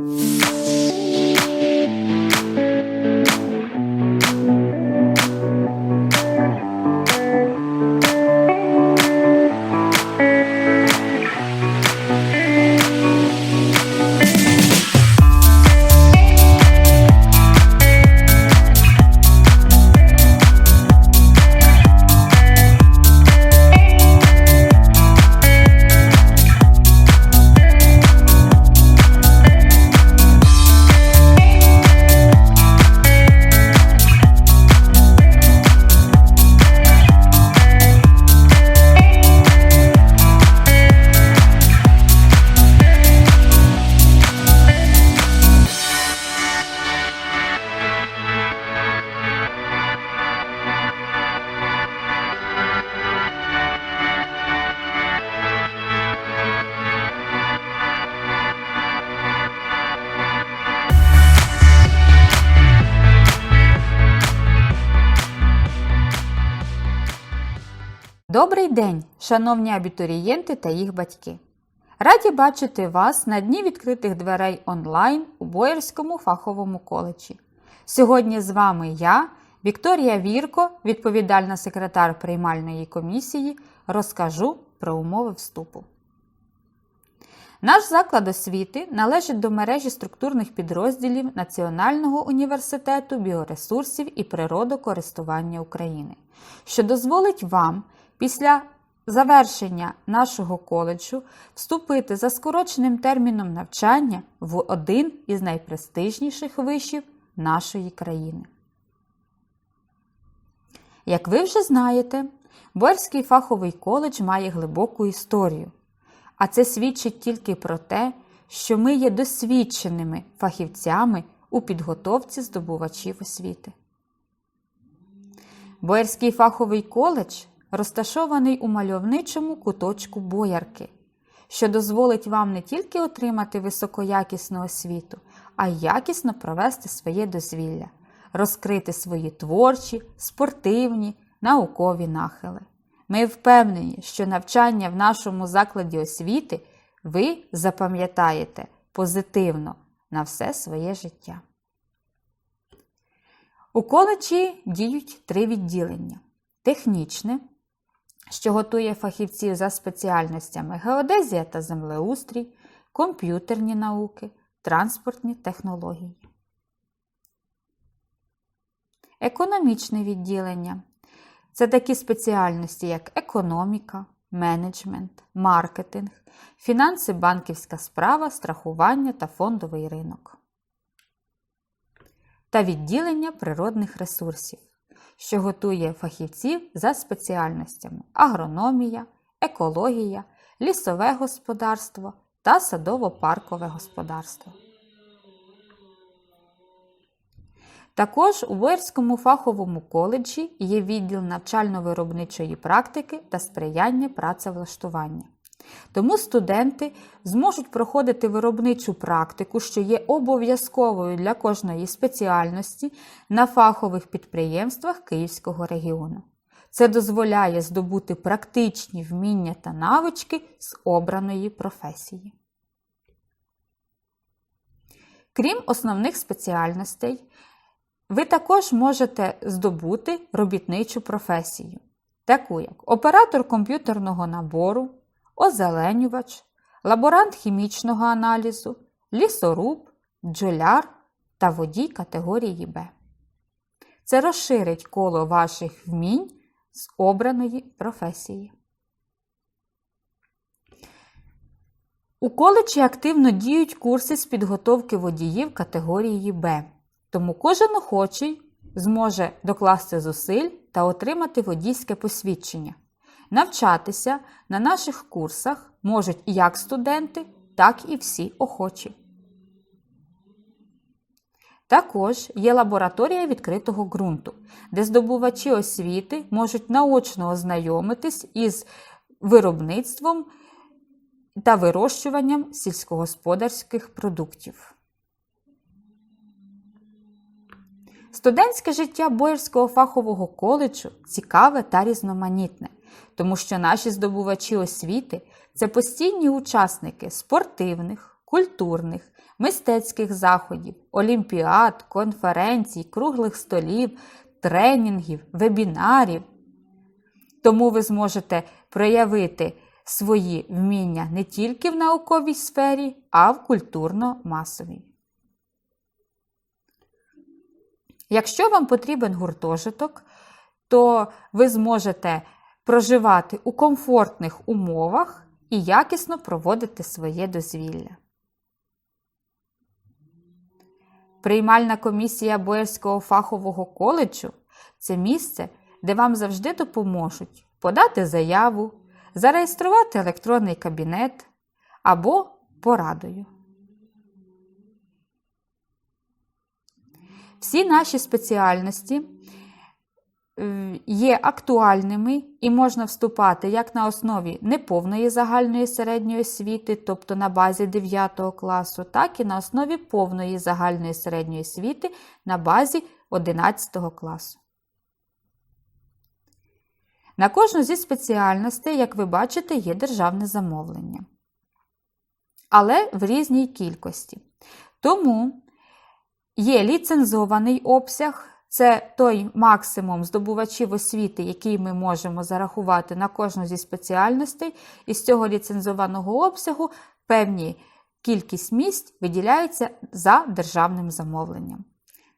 Mm-hmm. Добрий день, шановні абітурієнти та їх батьки! Раді бачити вас на дні відкритих дверей онлайн у Боярському фаховому коледжі. Сьогодні з вами я, Вікторія Вірко, відповідальна секретар приймальної комісії, розкажу про умови вступу. Наш заклад освіти належить до мережі структурних підрозділів Національного університету біоресурсів і природокористування України, що дозволить вам після завершення нашого коледжу вступити за скороченим терміном навчання в один із найпрестижніших вишів нашої країни. Як ви вже знаєте, Борський фаховий коледж має глибоку історію, а це свідчить тільки про те, що ми є досвідченими фахівцями у підготовці здобувачів освіти. Боярський фаховий коледж розташований у мальовничому куточку Боярки, що дозволить вам не тільки отримати високоякісну освіту, а й якісно провести своє дозвілля, розкрити свої творчі, спортивні, наукові нахили. Ми впевнені, що навчання в нашому закладі освіти ви запам'ятаєте позитивно на все своє життя. У коледжі діють три відділення: технічне, що готує фахівців за спеціальностями геодезія та землеустрій, комп'ютерні науки, транспортні технології. Економічне відділення це такі спеціальності, як економіка, менеджмент, маркетинг, фінанси, банківська справа, страхування та фондовий ринок. Та відділення природних ресурсів, що готує фахівців за спеціальностями агрономія, екологія, лісове господарство та садово-паркове господарство. Також у Боярському фаховому коледжі є відділ навчально-виробничої практики та сприяння працевлаштування. Тому студенти зможуть проходити виробничу практику, що є обов'язковою для кожної спеціальності на фахових підприємствах Київського регіону. Це дозволяє здобути практичні вміння та навички з обраної професії. Крім основних спеціальностей, ви також можете здобути робітничу професію, таку як оператор комп'ютерного набору, озеленювач, лаборант хімічного аналізу, лісоруб, бджоляр та водій категорії Б. Це розширить коло ваших вмінь з обраної професії. У коледжі активно діють курси з підготовки водіїв категорії Б. Тому кожен охочий зможе докласти зусиль та отримати водійське посвідчення. Навчатися на наших курсах можуть як студенти, так і всі охочі. Також є лабораторія відкритого ґрунту, де здобувачі освіти можуть наочно ознайомитись із виробництвом та вирощуванням сільськогосподарських продуктів. Студентське життя Боярського фахового коледжу цікаве та різноманітне, тому що наші здобувачі освіти це постійні учасники спортивних, культурних, мистецьких заходів, олімпіад, конференцій, круглих столів, тренінгів, вебінарів. Тому ви зможете проявити свої вміння не тільки в науковій сфері, а в культурно-масовій. Якщо вам потрібен гуртожиток, то ви зможете проживати у комфортних умовах і якісно проводити своє дозвілля. Приймальна комісія Боярського фахового коледжу це місце, де вам завжди допоможуть подати заяву, зареєструвати електронний кабінет або порадою. Всі наші спеціальності є актуальними і можна вступати як на основі неповної загальної середньої освіти, тобто на базі 9 класу, так і на основі повної загальної середньої освіти на базі 11 класу. На кожну зі спеціальностей, як ви бачите, є державне замовлення. Але в різній кількості. Тому є ліцензований обсяг, це той максимум здобувачів освіти, який ми можемо зарахувати на кожну зі спеціальностей. Із цього ліцензованого обсягу певні кількість місць виділяється за державним замовленням.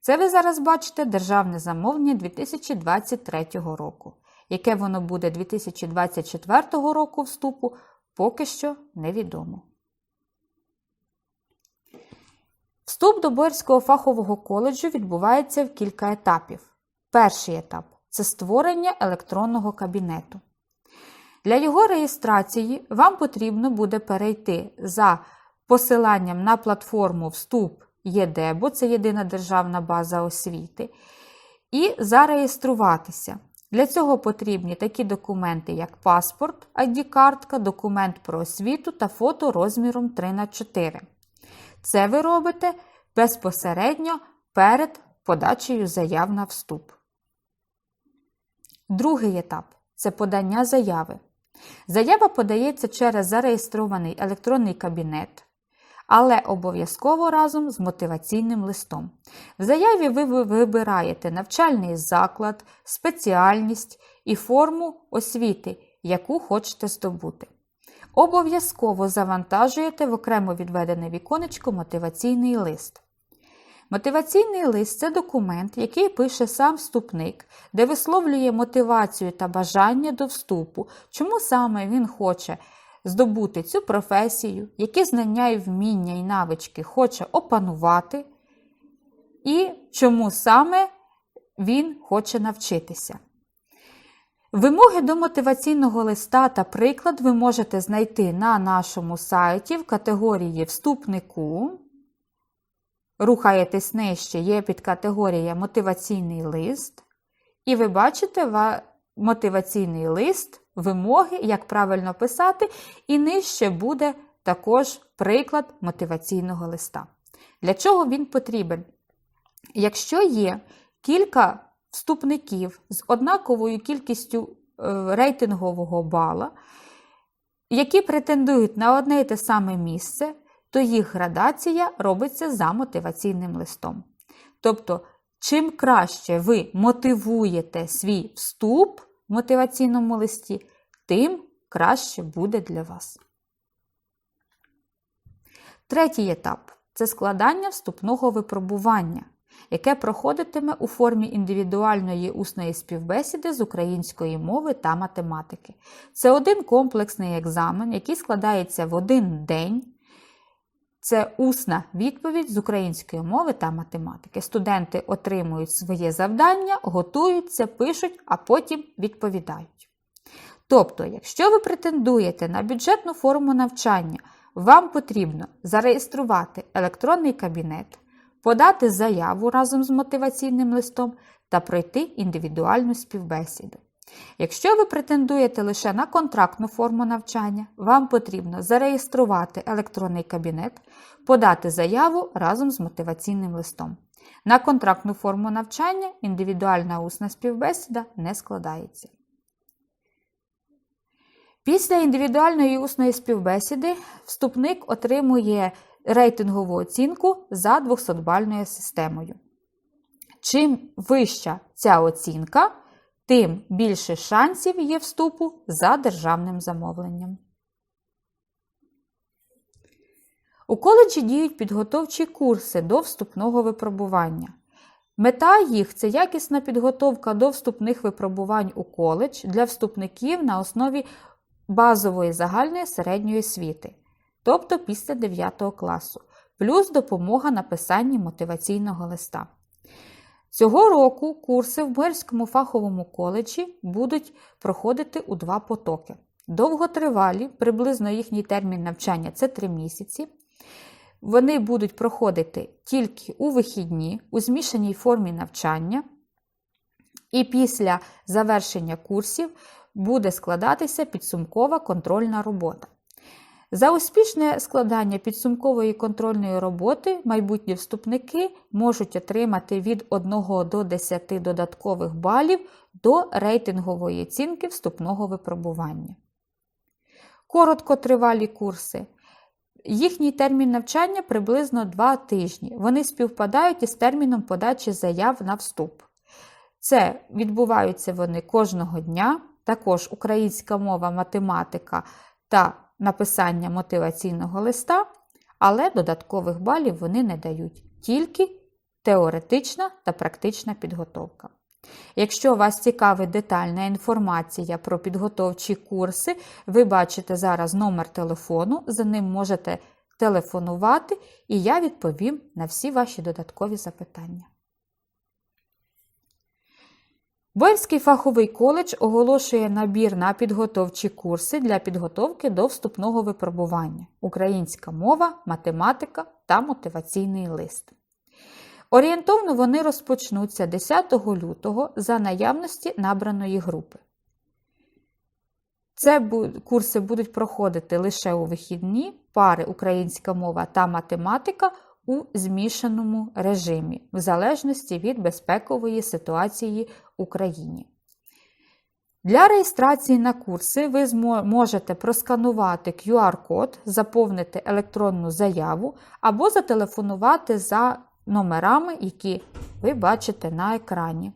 Це ви зараз бачите державне замовлення 2023 року. Яке воно буде 2024 року вступу, поки що невідомо. Вступ до Боярського фахового коледжу відбувається в кілька етапів. Перший етап це створення електронного кабінету. Для його реєстрації вам потрібно буде перейти за посиланням на платформу Вступ ЄДЕБО, це єдина державна база освіти, і зареєструватися. Для цього потрібні такі документи, як паспорт, ID-картка, документ про освіту та фото розміром 3х4. Це ви робите безпосередньо перед подачею заяв на вступ. Другий етап це подання заяви. Заява подається через зареєстрований електронний кабінет, але обов'язково разом з мотиваційним листом. В заяві ви вибираєте навчальний заклад, спеціальність і форму освіти, яку хочете здобути. Обов'язково завантажуєте в окремо відведене віконечко мотиваційний лист. Мотиваційний лист це документ, який пише сам вступник, де висловлює мотивацію та бажання до вступу, чому саме він хоче здобути цю професію, які знання і вміння і навички хоче опанувати, і чому саме він хоче навчитися. Вимоги до мотиваційного листа та приклад ви можете знайти на нашому сайті в категорії Вступнику. Рухаєтесь нижче, є підкатегорія Мотиваційний лист. І ви бачите мотиваційний лист, вимоги, як правильно писати, і нижче буде також приклад мотиваційного листа. Для чого він потрібен? Якщо є кілька вступників з однаковою кількістю е, рейтингового бала, які претендують на одне і те саме місце, то їх градація робиться за мотиваційним листом. Тобто, чим краще ви мотивуєте свій вступ в мотиваційному листі, тим краще буде для вас. Третій етап це складання вступного випробування яке проходитиме у формі індивідуальної усної співбесіди з української мови та математики. Це один комплексний екзамен, який складається в один день. Це усна відповідь з української мови та математики. Студенти отримують своє завдання, готуються, пишуть, а потім відповідають. Тобто, якщо ви претендуєте на бюджетну форму навчання, вам потрібно зареєструвати електронний кабінет, подати заяву разом з мотиваційним листом та пройти індивідуальну співбесіду. Якщо ви претендуєте лише на контрактну форму навчання, вам потрібно зареєструвати електронний кабінет, подати заяву разом з мотиваційним листом. На контрактну форму навчання індивідуальна усна співбесіда не складається. Після індивідуальної усної співбесіди вступник отримує рейтингову оцінку за 200-бальною системою. Чим вища ця оцінка, тим більше шансів є вступу за державним замовленням. У коледжі діють підготовчі курси до вступного випробування. Мета їх це якісна підготовка до вступних випробувань у коледж для вступників на основі базової загальної середньої освіти, тобто після 9 класу, плюс допомога на писанні мотиваційного листа. Цього року курси в Берському фаховому коледжі будуть проходити у два потоки. Довготривалі, приблизно їхній термін навчання це 3 місяці. Вони будуть проходити тільки у вихідні, у змішаній формі навчання, і після завершення курсів буде складатися підсумкова контрольна робота. За успішне складання підсумкової контрольної роботи майбутні вступники можуть отримати від 1 до 10 додаткових балів до рейтингової оцінки вступного випробування. Короткотривалі курси. Їхній термін навчання приблизно 2 тижні. Вони співпадають із терміном подачі заяв на вступ. Це відбуваються вони кожного дня, також українська мова, математика та написання мотиваційного листа, але додаткових балів вони не дають, тільки теоретична та практична підготовка. Якщо вас цікавить детальна інформація про підготовчі курси, ви бачите зараз номер телефону, за ним можете телефонувати, і я відповім на всі ваші додаткові запитання. Боївський фаховий коледж оголошує набір на підготовчі курси для підготовки до вступного випробування українська мова, математика та мотиваційний лист. Орієнтовно вони розпочнуться 10 лютого за наявності набраної групи. Це курси будуть проходити лише у вихідні пари українська мова та математика у змішаному режимі, в залежності від безпекової ситуації Україні. Для реєстрації на курси ви можете просканувати QR-код, заповнити електронну заяву або зателефонувати за номерами, які ви бачите на екрані.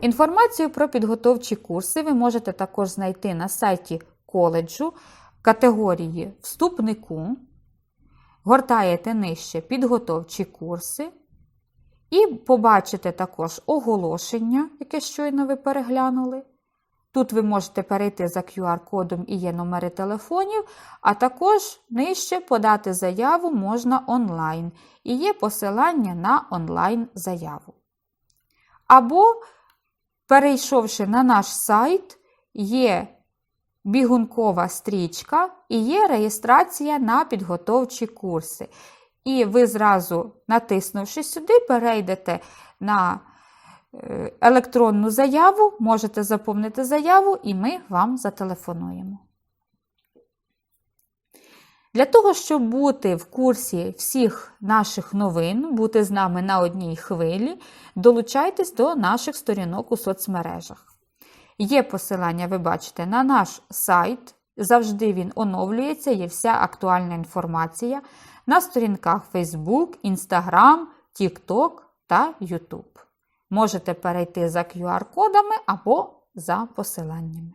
Інформацію про підготовчі курси ви можете також знайти на сайті коледжу категорії Вступнику, гортаєте нижче підготовчі курси. І побачите також оголошення, яке щойно ви переглянули. Тут ви можете перейти за QR-кодом і є номери телефонів, а також нижче подати заяву можна онлайн. І є посилання на онлайн-заяву. Або, перейшовши на наш сайт, є бігункова стрічка і є реєстрація на підготовчі курси. І ви зразу, натиснувши сюди, перейдете на е, електронну заяву, можете заповнити заяву, і ми вам зателефонуємо. Для того, щоб бути в курсі всіх наших новин, бути з нами на одній хвилі, долучайтесь до наших сторінок у соцмережах. Є посилання, ви бачите, на наш сайт. Завжди він оновлюється, є вся актуальна інформація на сторінках Facebook, Instagram, TikTok та YouTube. Можете перейти за QR-кодами або за посиланнями.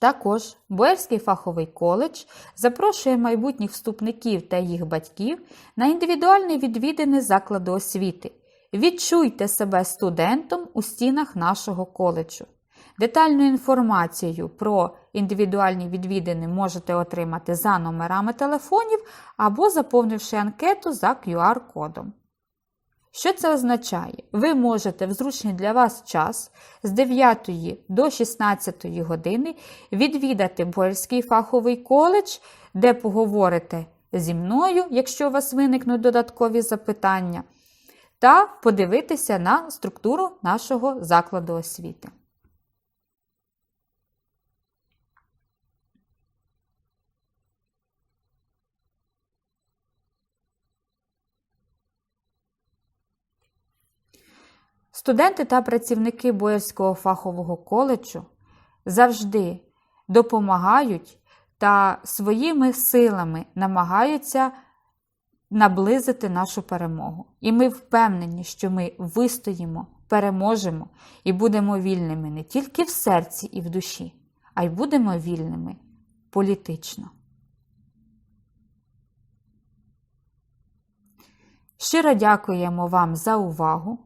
Також Буерський фаховий коледж запрошує майбутніх вступників та їх батьків на індивідуальні відвідини закладу освіти. Відчуйте себе студентом у стінах нашого коледжу. Детальну інформацію про індивідуальні відвідини можете отримати за номерами телефонів або заповнивши анкету за QR-кодом. Що це означає? Ви можете в зручний для вас час з 9 до 16 години відвідати Бойльський фаховий коледж, де поговорите зі мною, якщо у вас виникнуть додаткові запитання, та подивитися на структуру нашого закладу освіти. Студенти та працівники Боярського фахового коледжу завжди допомагають та своїми силами намагаються наблизити нашу перемогу. І ми впевнені, що ми вистоїмо, переможемо і будемо вільними не тільки в серці і в душі, а й будемо вільними політично. Щиро дякуємо вам за увагу.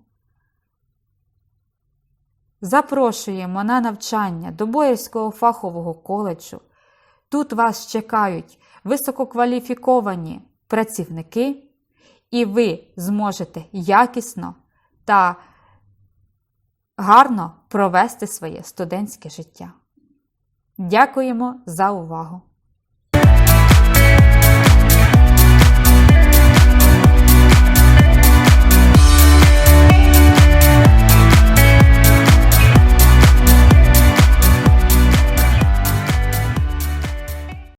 Запрошуємо на навчання до Боярського фахового коледжу. Тут вас чекають висококваліфіковані працівники, і ви зможете якісно та гарно провести своє студентське життя. Дякуємо за увагу!